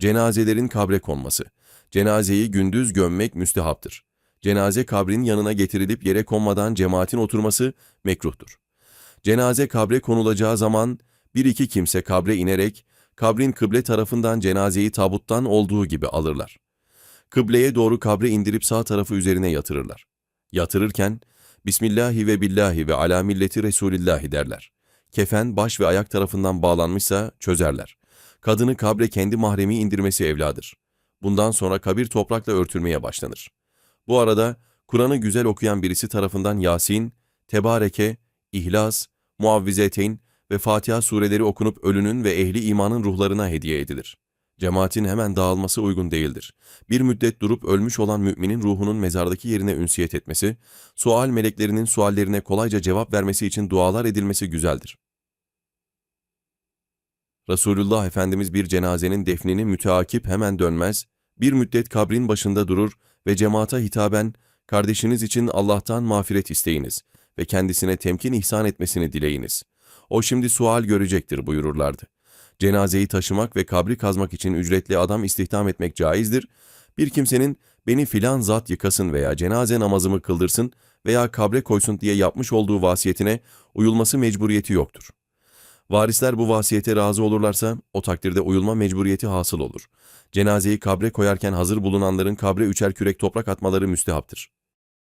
Cenazelerin kabre konması. Cenazeyi gündüz gömmek müstehaptır. Cenaze kabrin yanına getirilip yere konmadan cemaatin oturması mekruhtur. Cenaze kabre konulacağı zaman bir iki kimse kabre inerek kabrin kıble tarafından cenazeyi tabuttan olduğu gibi alırlar. Kıbleye doğru kabre indirip sağ tarafı üzerine yatırırlar. Yatırırken Bismillahi ve billahi ve ala milleti Resulillahi derler. Kefen baş ve ayak tarafından bağlanmışsa çözerler. Kadını kabre kendi mahremi indirmesi evladır. Bundan sonra kabir toprakla örtülmeye başlanır. Bu arada Kur'an'ı güzel okuyan birisi tarafından Yasin, Tebareke, İhlas, Muavvizeteyn ve Fatiha sureleri okunup ölünün ve ehli imanın ruhlarına hediye edilir. Cemaatin hemen dağılması uygun değildir. Bir müddet durup ölmüş olan müminin ruhunun mezardaki yerine ünsiyet etmesi, sual meleklerinin suallerine kolayca cevap vermesi için dualar edilmesi güzeldir. Resulullah Efendimiz bir cenazenin defnini müteakip hemen dönmez, bir müddet kabrin başında durur ve cemaata hitaben, kardeşiniz için Allah'tan mağfiret isteyiniz ve kendisine temkin ihsan etmesini dileyiniz. O şimdi sual görecektir buyururlardı. Cenazeyi taşımak ve kabri kazmak için ücretli adam istihdam etmek caizdir. Bir kimsenin beni filan zat yıkasın veya cenaze namazımı kıldırsın veya kabre koysun diye yapmış olduğu vasiyetine uyulması mecburiyeti yoktur. Varisler bu vasiyete razı olurlarsa o takdirde uyulma mecburiyeti hasıl olur. Cenazeyi kabre koyarken hazır bulunanların kabre üçer kürek toprak atmaları müstehaptır.